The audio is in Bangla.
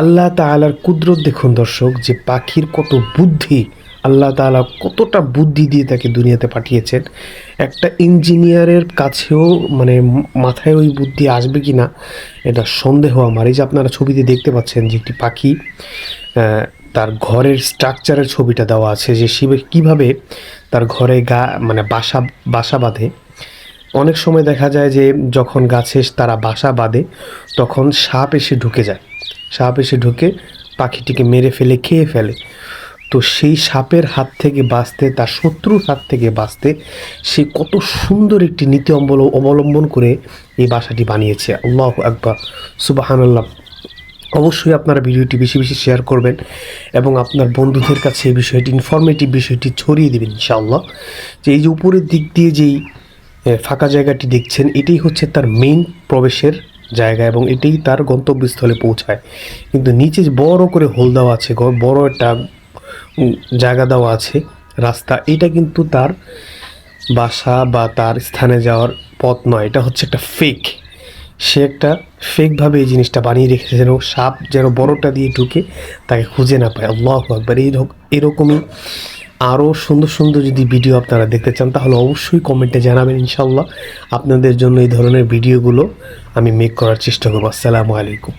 আল্লাহ তাআলার কুদরত দেখুন দর্শক, যে পাখির কত বুদ্ধি, আল্লাহ তাআলা কতটা বুদ্ধি দিয়ে তাকে দুনিয়াতে পাঠিয়েছেন। একটা ইঞ্জিনিয়ারের কাছেও মানে মাথায় ওই বুদ্ধি আসবে কি না এটা সন্দেহ আমার। এই যে আপনারা ছবিতে দেখতে পাচ্ছেন যে একটি পাখি তার ঘরের স্ট্রাকচারের ছবিটা দেওয়া আছে, যে শিবে কীভাবে তার ঘরে গা মানে বাসা বাসা বাঁধে। অনেক সময় দেখা যায় যে যখন গাছে তারা বাসা বাঁধে, তখন সাপ এসে ঢুকে যায়। সাপ এসে ঢুকে পাখিটিকে মেরে ফেলে, খেয়ে ফেলে। তো সেই সাপের হাত থেকে বাঁচতে, তার শত্রুর হাত থেকে বাঁচতে সে কত সুন্দর একটি নীতি অবল- অবলম্বন করে এই বাসাটি বানিয়েছে। আল্লাহ আকবার। সুবাহানাল্লাহ। অবশ্যই আপনারা ভিডিওটি বেশি বেশি শেয়ার করবেন এবং আপনার বন্ধুদের কাছে এই বিষয়টি ইনফরমেটিভ বিষয়টি ছড়িয়ে দেবেন ইনশাআল্লাহ। যে এই যে উপরের দিক দিয়ে যেই ফাঁকা জায়গাটি দেখছেন, এটাই হচ্ছে তার মেইন প্রবেশের জায়গা এবং এটাই তার গন্তব্যস্থলে পৌঁছায়। কিন্তু নিচে বড় করে হোল দেওয়া আছে বড় একটা জায়গা দেওয়া আছে, রাস্তা। এটা কিন্তু তার বাসা বা তার স্থানে যাওয়ার পথ নয়, এটা হচ্ছে একটা ফেক সে একটা ফেকভাবে এই জিনিসটা বানিয়ে রেখেছে যেন সাপ যেন বড়টা দিয়ে ঢুকে তাকে খুঁজে না পায়। আল্লাহ আকবার। এই এরকমই আরও সুন্দর সুন্দর যদি ভিডিও আপনারা দেখতে চান, তাহলে অবশ্যই কমেন্টে জানাবেন ইনশাল্লাহ আপনাদের জন্য এই ধরনের ভিডিওগুলো আমি মেক করার চেষ্টা করব। আসসালামু আলাইকুম।